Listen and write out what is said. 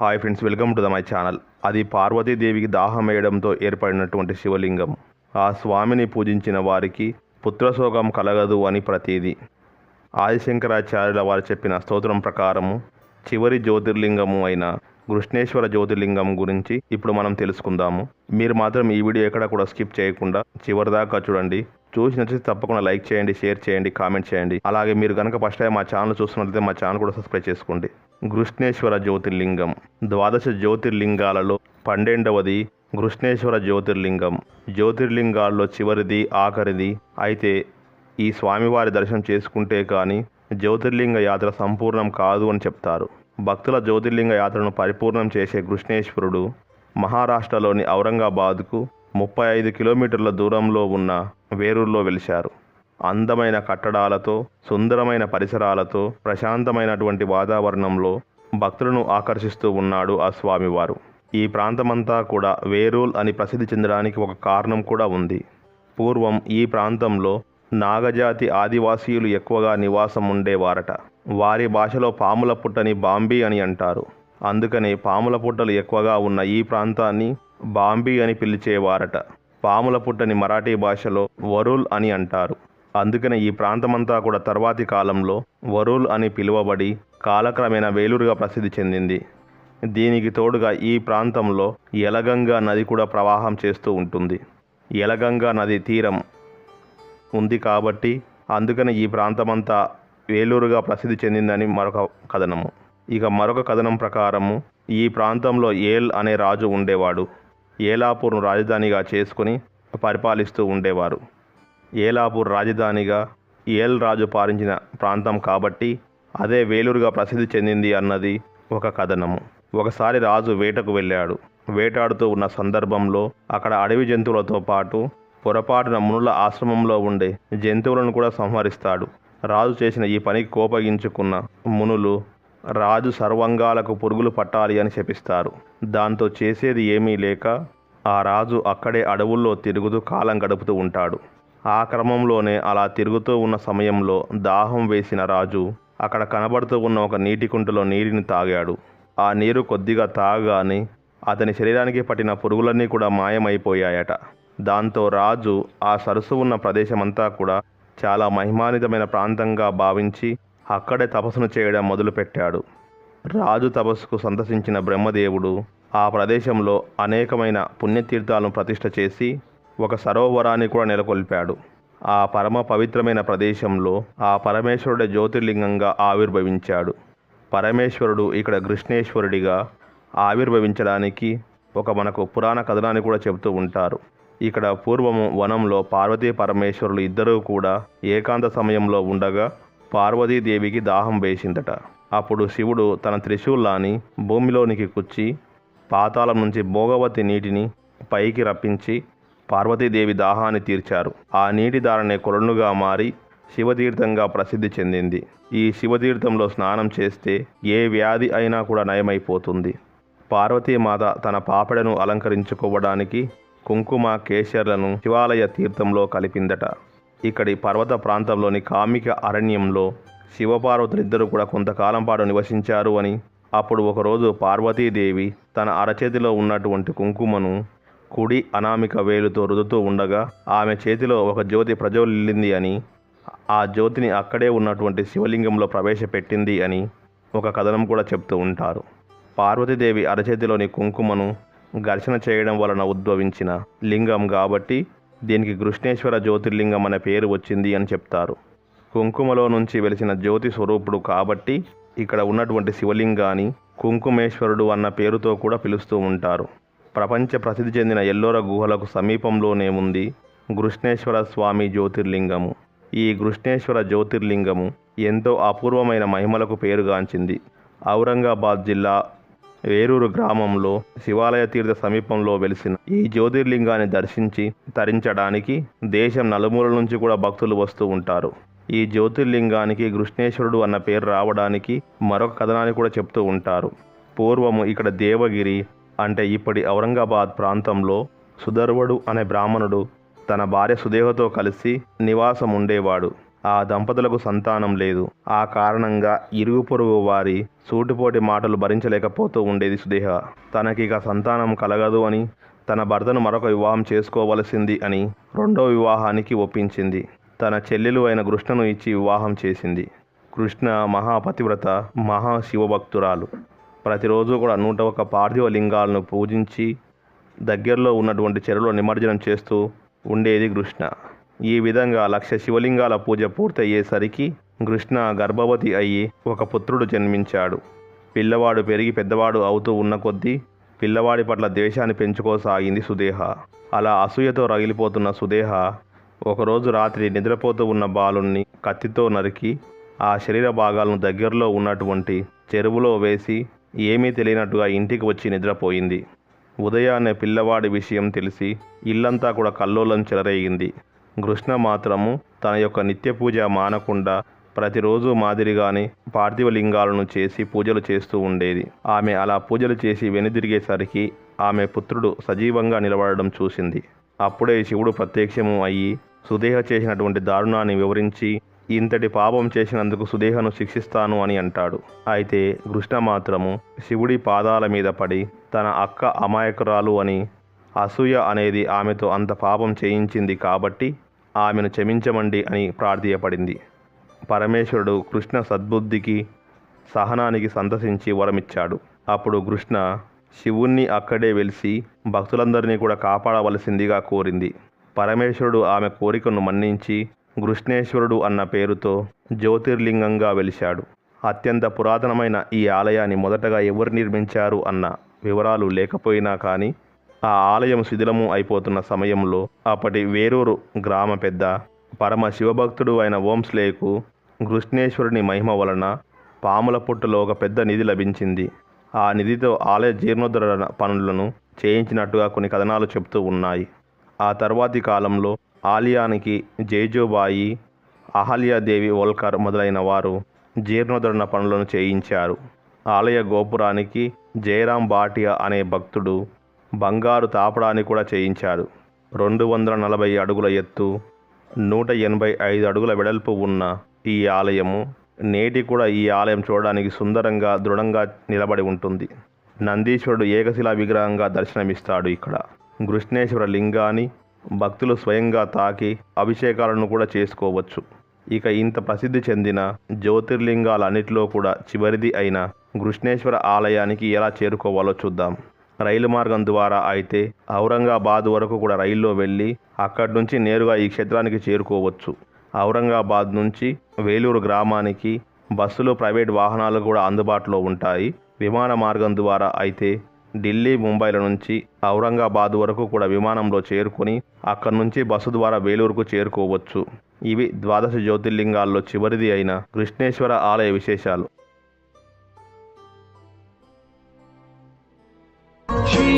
Hi friends welcome to the my channel. అది పార్వతీదేవికి దాహం వేయడంతో ఏర్పడినటువంటి శివలింగం. ఆ స్వామిని పూజించిన వారికి పుత్రశోకం కలగదు అని ప్రతీది. ఆదిశంకరాచార్యుల వారు చెప్పిన స్తోత్రం ప్రకారము చివరి జ్యోతిర్లింగము అయిన కృష్ణేశ్వర జ్యోతిర్లింగం గురించి ఇప్పుడు మనం తెలుసుకుందాము. మీరు మాత్రం ఈ వీడియో ఎక్కడ కూడా స్కిప్ చేయకుండా చివరి దాకా చూడండి. చూసి నచ్చితే తప్పకుండా లైక్ చేయండి షేర్ చేయండి కామెంట్ చేయండి. అలాగే మీరు కనుక ఫస్ట్ టైం మా ఛానల్ చూస్తున్నట్లయితే మా ఛానల్ కూడా సబ్స్క్రైబ్ చేసుకోండి. కృష్ణేశ్వర జ్యోతిర్లింగం. ద్వాదశ జ్యోతిర్లింగాలలో పన్నెండవది కృష్ణేశ్వర జ్యోతిర్లింగం. జ్యోతిర్లింగాల్లో చివరిది ఆఖరిది. అయితే ఈ స్వామివారి దర్శనం చేసుకుంటే కానీ జ్యోతిర్లింగ యాత్ర సంపూర్ణం కాదు అని చెప్తారు. భక్తుల జ్యోతిర్లింగ యాత్రను పరిపూర్ణం చేసే కృష్ణేశ్వరుడు మహారాష్ట్రలోని ఔరంగాబాద్కు ముప్పై ఐదు కిలోమీటర్ల దూరంలో ఉన్న వేరూరులో వెలిశారు. అందమైన కట్టడాలతో సుందరమైన పరిసరాలతో ప్రశాంతమైనటువంటి వాతావరణంలో భక్తులను ఆకర్షిస్తూ ఉన్నాడు ఆ స్వామివారు. ఈ ప్రాంతమంతా కూడా వేరూల్ అని ప్రసిద్ధి చెందడానికి ఒక కారణం కూడా ఉంది. పూర్వం ఈ ప్రాంతంలో నాగజాతి ఆదివాసీయులు ఎక్కువగా నివాసం ఉండేవారట. వారి భాషలో పాముల పుట్టని బాంబీ అని అంటారు. అందుకని పాముల పుట్టలు ఎక్కువగా ఉన్న ఈ ప్రాంతాన్ని బాంబీ అని పిలిచేవారట. పాముల పుట్టని మరాఠీ భాషలో వరుల్ అని అంటారు. అందుకని ఈ ప్రాంతమంతా కూడా తర్వాతి కాలంలో వరుల్ అని పిలువబడి కాలక్రమేణా వేలూరుగా ప్రసిద్ధి చెందింది. దీనికి తోడుగా ఈ ప్రాంతంలో యలగంగా నది కూడా ప్రవాహం చేస్తూ ఉంటుంది. యలగంగా నది తీరం ఉంది కాబట్టి అందుకని ఈ ప్రాంతమంతా వేలూరుగా ప్రసిద్ధి చెందిందని మరొక కథనము. ఇక మరొక కథనం ప్రకారము ఈ ప్రాంతంలో ఏల్ అనే రాజు ఉండేవాడు. ఏలాపూర్ను రాజధానిగా చేసుకుని పరిపాలిస్తూ ఉండేవారు. ఏలాపూర్ రాజధానిగా ఏల్ రాజు పాలించిన ప్రాంతం కాబట్టి అదే వేలూరుగా ప్రసిద్ధి చెందింది అన్నది ఒక కథనము. ఒకసారి రాజు వేటకు వెళ్ళాడు. వేటాడుతూ ఉన్న సందర్భంలో అక్కడ అడవి జంతువులతో పాటు పొరపాటున మునుల ఆశ్రమంలో ఉండే జంతువులను కూడా సంహరిస్తాడు. రాజు చేసిన ఈ పనికి కోపగించుకున్న మునులు రాజు సర్వంగాలకు పురుగులు పట్టాలి అని శపిస్తారు. దాంతో చేసేది ఏమీ లేక ఆ రాజు అక్కడే అడవుల్లో తిరుగుతూ కాలం గడుపుతూ ఉంటాడు. ఆ క్రమంలోనే అలా తిరుగుతూ ఉన్న సమయంలో దాహం వేసిన రాజు అక్కడ కనబడుతూ ఉన్న ఒక నీటి కుంటలో నీటిని తాగాడు. ఆ నీరు కొద్దిగా తాగగానే అతని శరీరానికి పట్టిన పురుగులన్నీ కూడా మాయమైపోయాయట. దాంతో రాజు ఆ సరస్సు ఉన్న ప్రదేశమంతా కూడా చాలా మహిమానితమైన ప్రాంతంగా భావించి అక్కడే తపస్సును చేయడం మొదలుపెట్టాడు. రాజు తపస్సుకు సంతసించిన బ్రహ్మదేవుడు ఆ ప్రదేశంలో అనేకమైన పుణ్యతీర్థాలను ప్రతిష్ట చేసి ఒక సరోవరాన్ని కూడా నెలకొల్పాడు. ఆ పరమ పవిత్రమైన ప్రదేశంలో ఆ పరమేశ్వరుడే జ్యోతిర్లింగంగా ఆవిర్భవించాడు. పరమేశ్వరుడు ఇక్కడ కృష్ణేశ్వరుడిగా ఆవిర్భవించడానికి ఒక మనకు పురాణ కథనాన్ని కూడా చెబుతూ ఉంటారు. ఇక్కడ పూర్వము వనంలో పార్వతీ పరమేశ్వరులు ఇద్దరూ కూడా ఏకాంత సమయంలో ఉండగా పార్వతీదేవికి దాహం వేసిందట. అప్పుడు శివుడు తన త్రిశూలాన్ని భూమిలోనికి కుచ్చి పాతాళం నుంచి భోగవతి నీటిని పైకి రప్పించి పార్వతీదేవి దాహాన్ని తీర్చారు. ఆ నీటి ధారనే కొలనుగా మారి శివతీర్థంగా ప్రసిద్ధి చెందింది. ఈ శివతీర్థంలో స్నానం చేస్తే ఏ వ్యాధి అయినా కూడా నయమైపోతుంది. పార్వతీమాత తన పాపడను అలంకరించుకోవడానికి కుంకుమ కేశర్లను శివాలయ తీర్థంలో కలిపిందట. ఇక్కడి పర్వత ప్రాంతంలోని కామిక అరణ్యంలో శివపార్వతులిద్దరూ కూడా కొంతకాలం పాటు నివసించారు అని అప్పుడు ఒకరోజు పార్వతీదేవి తన అరచేతిలో ఉన్నటువంటి కుంకుమను కుడి అనామిక వేలుతో రుదుతూ ఉండగా ఆమె చేతిలో ఒక జ్యోతి ప్రజ్వలిల్లింది అని ఆ జ్యోతిని అక్కడే ఉన్నటువంటి శివలింగంలో ప్రవేశపెట్టింది అని ఒక కథనం కూడా చెప్తూ ఉంటారు. పార్వతీదేవి అరచేతిలోని కుంకుమను ఘర్షణ చేయడం వలన ఉద్భవించిన లింగం కాబట్టి దీనికి కృష్ణేశ్వర జ్యోతిర్లింగం అనే పేరు వచ్చింది అని చెప్తారు. కుంకుమలో నుంచి వెలిసిన జ్యోతి స్వరూపుడు కాబట్టి ఇక్కడ ఉన్నటువంటి శివలింగాన్ని కుంకుమేశ్వరుడు అన్న పేరుతో కూడా పిలుస్తూ ఉంటారు. ప్రపంచ ప్రసిద్ధి చెందిన ఎల్లోర గుహలకు సమీపంలోనే ఉంది కృష్ణేశ్వర స్వామి జ్యోతిర్లింగము. ఈ కృష్ణేశ్వర జ్యోతిర్లింగము ఎంతో అపూర్వమైన మహిమలకు పేరుగాంచింది. ఔరంగాబాద్ జిల్లా వేరూరు గ్రామంలో శివాలయ తీర్థ సమీపంలో వెలిసిన ఈ జ్యోతిర్లింగాన్ని దర్శించి తరించడానికి దేశం నలుమూల నుంచి కూడా భక్తులు వస్తూ ఉంటారు. ఈ జ్యోతిర్లింగానికి కృష్ణేశ్వరుడు అన్న పేరు రావడానికి మరొక కథనాన్ని కూడా చెప్తూ ఉంటారు. పూర్వము ఇక్కడ దేవగిరి అంటే ఇప్పటి ఔరంగాబాద్ ప్రాంతంలో సుధర్వుడు అనే బ్రాహ్మణుడు తన భార్య సుదేహతో కలిసి నివాసం ఉండేవాడు ఆ దంపతులకు సంతానం లేదు. ఆ కారణంగా ఇరుగు పొరుగు వారి సూటిపోటి మాటలు భరించలేకపోతూ ఉండేది సుదేహ. తనకిక సంతానం కలగదు అని తన భర్తను మరొక వివాహం చేసుకోవలసింది అని రెండో వివాహానికి ఒప్పించింది. తన చెల్లెలు అయిన కృష్ణను ఇచ్చి వివాహం చేసింది. కృష్ణ మహాపతివ్రత మహాశివభక్తురాలు. ప్రతిరోజు కూడా నూట ఒక పార్థివ లింగాలను పూజించి దగ్గరలో ఉన్నటువంటి చెరువులో నిమజ్జనం చేస్తూ ఉండేది కృష్ణ. ఈ విధంగా లక్ష శివలింగాల పూజ పూర్తయ్యేసరికి కృష్ణ గర్భవతి అయ్యి ఒక పుత్రుడు జన్మించాడు. పిల్లవాడు పెరిగి పెద్దవాడు అవుతూ ఉన్న కొద్దీ పిల్లవాడి పట్ల ద్వేషాన్ని పెంచుకోసాగింది సుదేహ. అలా అసూయతో రగిలిపోతున్న సుదేహ ఒకరోజు రాత్రి నిద్రపోతూ ఉన్న బాలుణ్ణి కత్తితో నరికి ఆ శరీర భాగాలను దగ్గరలో ఉన్నటువంటి చెరువులో వేసి ఏమీ తెలియనట్టుగా ఇంటికి వచ్చి నిద్రపోయింది. ఉదయాన్నే పిల్లవాడి విషయం తెలిసి ఇల్లంతా కూడా కల్లోలం చెలరేగింది. కృష్ణ మాత్రము తన యొక్క నిత్య పూజ మానకుండా ప్రతిరోజు మాదిరిగానే పార్థివ లింగాలను చేసి పూజలు చేస్తూ ఉండేది. ఆమె అలా పూజలు చేసి వెనుదిరిగేసరికి ఆమె పుత్రుడు సజీవంగా నిలబడడం చూసింది. అప్పుడే శివుడు ప్రత్యక్షము అయ్యి సుదేహ చేసినటువంటి దారుణాన్ని వివరించి ఇంతటి పాపం చేసినందుకు సుదేహను శిక్షిస్తాను అని అంటాడు. అయితే కృష్ణ మాత్రము శివుడి పాదాల మీద పడి తన అక్క అమాయకురాలు అని అసూయ అనేది ఆమెతో అంత పాపం చేయించింది కాబట్టి ఆమెను క్షమించమండి అని ప్రార్థియపడింది. పరమేశ్వరుడు కృష్ణ సద్బుద్ధికి సహనానికి సంతసించి వరమిచ్చాడు. అప్పుడు కృష్ణ శివుణ్ణి అక్కడే వెలిసి భక్తులందరినీ కూడా కాపాడవలసిందిగా కోరింది. పరమేశ్వరుడు ఆమె కోరికను మన్నించి కృష్ణేశ్వరుడు అన్న పేరుతో జ్యోతిర్లింగంగా వెలిశాడు. అత్యంత పురాతనమైన ఈ ఆలయాన్ని మొదటగా ఎవరు నిర్మించారు అన్న వివరాలు లేకపోయినా కానీ ఆ ఆలయం శిథిలము అయిపోతున్న సమయంలో అప్పటి వేరూరు గ్రామ పెద్ద పరమ శివభక్తుడు అయిన ఓంస్లేకు కృష్ణేశ్వరుని మహిమ వలన పాముల పుట్టులో ఒక పెద్ద నిధి లభించింది. ఆ నిధితో ఆలయ జీర్ణోద్ధరణ పనులను చేయించినట్టుగా కొన్ని కథనాలు చెప్తూ ఉన్నాయి. ఆ తర్వాతి కాలంలో ఆలయానికి జేజోబాయి అహల్యాదేవి ఓల్కర్ మొదలైన వారు జీర్ణోద్ధరణ పనులను చేయించారు. ఆలయ గోపురానికి జయరాం భాటియా అనే భక్తుడు బంగారు తాపడాన్ని కూడా చేయించాడు. రెండు వందల నలభై అడుగుల ఎత్తు నూట ఎనభై ఐదు అడుగుల వెడల్పు ఉన్న ఈ ఆలయము నేటి కూడా ఈ ఆలయం చూడడానికి సుందరంగా దృఢంగా నిలబడి ఉంటుంది. నందీశ్వరుడు ఏకశిలా విగ్రహంగా దర్శనమిస్తాడు ఇక్కడ. కృష్ణేశ్వర లింగాన్ని భక్తులు స్వయంగా తాకి అభిషేకాలను కూడా చేసుకోవచ్చు. ఇక ఇంత ప్రసిద్ధి చెందిన జ్యోతిర్లింగాలన్నిటిలో కూడా చివరిది అయిన కృష్ణేశ్వర ఆలయానికి ఎలా చేరుకోవాలో చూద్దాం. రైలు మార్గం ద్వారా అయితే ఔరంగాబాద్ వరకు కూడా రైల్లో వెళ్ళి అక్కడి నుంచి నేరుగా ఈ క్షేత్రానికి చేరుకోవచ్చు. ఔరంగాబాద్ నుంచి వేలూరు గ్రామానికి బస్సులు ప్రైవేట్ వాహనాలు కూడా అందుబాటులో ఉంటాయి. విమాన మార్గం ద్వారా అయితే ఢిల్లీ ముంబైల నుంచి ఔరంగాబాద్ వరకు కూడా విమానంలో చేరుకొని అక్కడి నుంచి బస్సు ద్వారా వేలూరుకు చేరుకోవచ్చు. ఇవి ద్వాదశ జ్యోతిర్లింగాల్లో చివరిది అయిన కృష్ణేశ్వర ఆలయ విశేషాలు. Sri